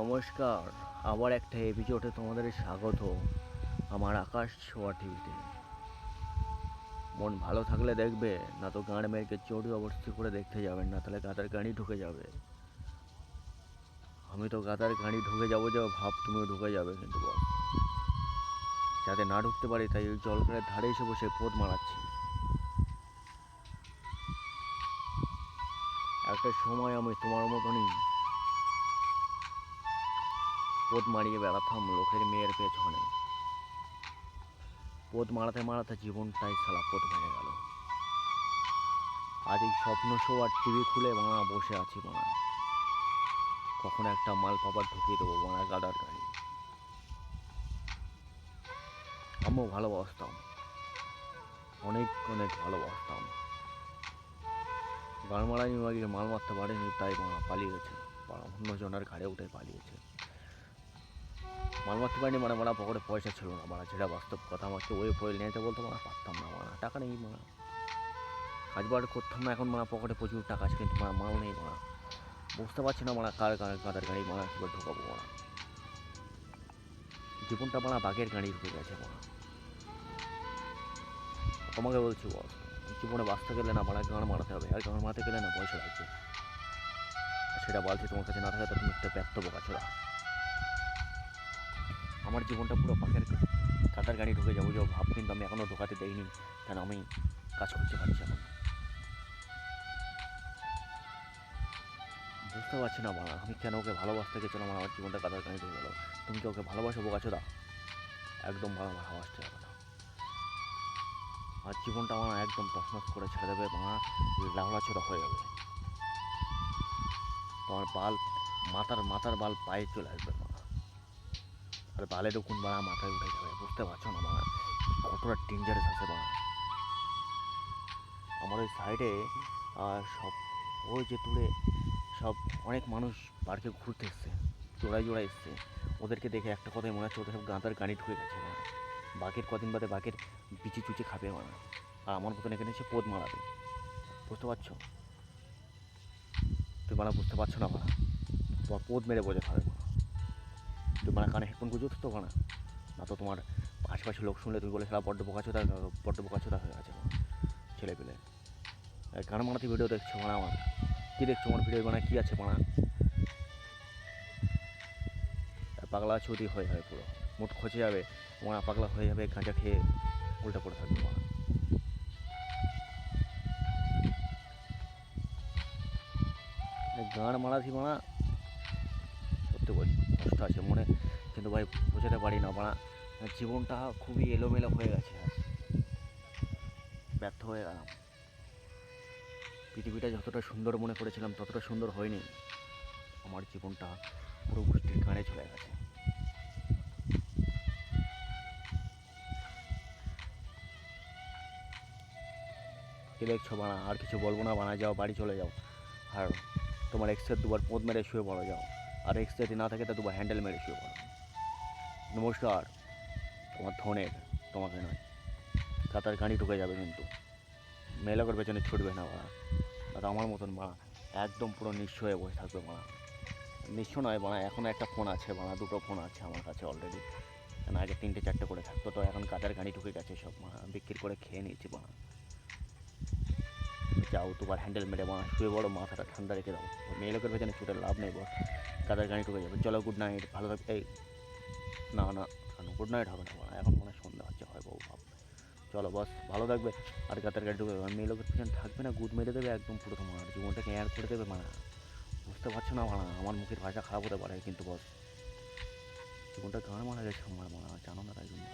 নমস্কার, আবার একটা এপিসোডে তোমাদের স্বাগত আমার আকাশ ছোঁয়া টিভিতে। মন ভালো থাকলে দেখবে, না তো গাঁড় মেয়েকে চোট অবস্থি করে দেখতে যাবেন, না তাহলে গাদার গাড়ি ঢুকে যাবে। আমি তো গাদার গাড়ি ঢুকে যাব যাব ভাব তুমিও ঢুকে যাবে কিন্তু বল। যাতে না ঢুকতে পারি, তাই ওই জলকারের ধারে এসে বসে পোদ মারাচ্ছি। একটা সময় আমি তোমার মতনই পোদ মারিয়ে বেড়াতাম লোকের মেয়ের পেছনে পোদ মারাতে মারাতে জীবনটাই সালা পোদ ভেঙে গেল আজ এই স্বপ্ন শো আর টিভি খুলে বাঙা বসে আছি বাঙা কখন একটা মাল পাবার ঢুকিয়ে দেবো বাঙা গাডার গাড়ি আমিও ভালোবাসতাম অনেক অনেক ভালোবাসতাম গান মাগিয়ে মাল মারতে পারেনি তাই বাঙা পালিয়েছে অন্যজনের ঘাড়ে উঠে পালিয়েছে মাল মারতে পারিনি মানে মারা পকেটে পয়সা ছিল না। মারা যেটা বাস্তব কথা আমাকে ওই ফয়েল নিয়ে বলতো মারা পারতাম না মারা টাকা নেই মারা কাজ বার করতাম না, এখন মারা পকেটে প্রচুর টাকা আছে, কিন্তু মারা মাল নেই মারা বুঝতে পারছি না মারা কার কাদের গাড়ি মারা কীভাবে ঢোকাবো মারা জীবনটা মারা বাঘের গাড়ি ঢুকে গেছে মারা তোমাকে বলছি বল, জীবনে বাঁচতে গেলে না মারা গান মারাতে হবে, আর গান মারাতে গেলে না পয়সা লাগবে। সেটা বলছি তোমার কাছে না থাকে তো তুমি একটা জীবনটা পুরো পাখের কাতার গাড়ি ঢুকে যাব যাব ভাব কিন্তু আমি এখনও ঢোকাতে দেইনি, কেন আমি কাজ করতে পারছি এখন? বুঝতে পারছি না বাবা, আমি কেন ওকে ভালোবাসতে গেছিলাম আমার জীবনটা কাতার গাড়ি ঢুকে গেলো? তুমি কি ওকে ভালোবাসো বোকাছো দা একদম ভালো ভালোবাসতে হবে না আর জীবনটা আমার একদম তছনছ করে ছেড়ে দেবে আমার লাহড়া ছোড়া হয়ে যাবে। তোমার বাল মাথার মাথার বাল পায়ে চলে আসবে আর বালের কোন বাড়া মাথায় উঠে যাবে, বুঝতে পারছ না বাবা কতটা ডেঞ্জারাস আছে বাবা আমার ওই সাইডে সব ওই যে দূরে সব অনেক মানুষ পার্কে ঘুরতে এসছে, জোড়ায় জোড়ায় এসছে। ওদেরকে দেখে একটা কথাই মনে হচ্ছে, ওদের সব গাঁদার গাড়ি ঢুকে গেছে বাবা বাঘের কদিন বাদে বাঘের বিচি চুচি খাবে মানা আর আমার মতন এখানে এসে পোদ মারাবে। বুঝতে পারছ? তুই মারা বুঝতে পারছ না তোমার পোদ মেরে বোঝা খাবে তুই মানে কানে হেডফোন গুঁজো তো না না তো তোমার আশেপাশে লোক শুনলে তুমি বলে খেলা বড্ড বোকাচোদা বড্ড বোকাচোদা হয়ে গেছে ছেলে পেলে গান মানাতে ভিডিও দেখছ মানে আমার? কী দেখছ আমার ভিডিও মানে কী আছে মানা? পাগলা ছুটি হয়ে যাবে পুরো। মুঠ খচে যাবে। মানা পাগলা হয়ে যাবে, গাঁজা খেয়ে উল্টা পড়ে থাকবে মানা। গান মারাছি মানা। সত্যি বলি কষ্ট আছে, মনে কিন্তু ভাই বোঝাতে পারি না মানা জীবনটা খুবই এলোমেলো হয়ে গেছে ব্যর্থ হয়ে গেলাম। পৃথিবীটা যতটা সুন্দর মনে করেছিলাম, ততটা সুন্দর হয়নি। আমার জীবনটা পুরো গোষ্ঠীর গানে চলে গেছে। কি দেখছ বানা আর কিছু বলব না বানা যাও, বাড়ি চলে যাও। আর তোমার এক্সের দুবার পোদ মেরে শুয়ে পড়ো, যাও। আর এক্স যদি না থাকে, তা দুবার হ্যান্ডেল মেরে শুয়ে পড়ো। নমস্কার, তোমার ধনের, তোমাকে নয়। কাতার গাড়ি ঢুকে যাবে কিন্তু। মেলাকের পেছনে ছুটবে না মারা দাদা আমার মতন মারা একদম পুরো নিঃস্ব হয়ে বসে থাকবে মারা নিঃস্ব নয় মারা এখনও একটা ফোন আছে মারা দুটো ফোন আছে আমার কাছে অলরেডি কেন আগে তিনটে চারটে করে থাকতো, তো এখন কাতার গাড়ি ঢুকে গেছে সব মারা বিক্রি করে খেয়ে নিয়েছি মারা যাও তোমার হ্যান্ডেল মেরে মারা, শুয়ে বড় মাথাটা ঠান্ডা রেখে দাও। মেয়ে লোকের পেছনে ছুটে লাভ নেই বল কাতার গাড়ি ঢুকে যাবে। চলো গুড নাইট ভালো থাকবে এই, না না গুড নাইট হবে না এখন মনে হয় সন্ধ্যা হচ্ছে, হয় বউ, ভাব। চলো, বস, ভালো থাকবে। আর গাতার গাড়ি ঢুকে যাবে। মেয়ে লোকের পিছনে থাকবে না গুড মেরে দেবে একদম পুরো তোমার। জীবনটাকে অ্যাড করে দেবে মানা বুঝতে পারছ না মানা আমার মুখের ভাষা খারাপ হতে পারে, কিন্তু, বস। জীবনটা গান মারা গেছে, আমার মানা জানো না, তাই জন্য।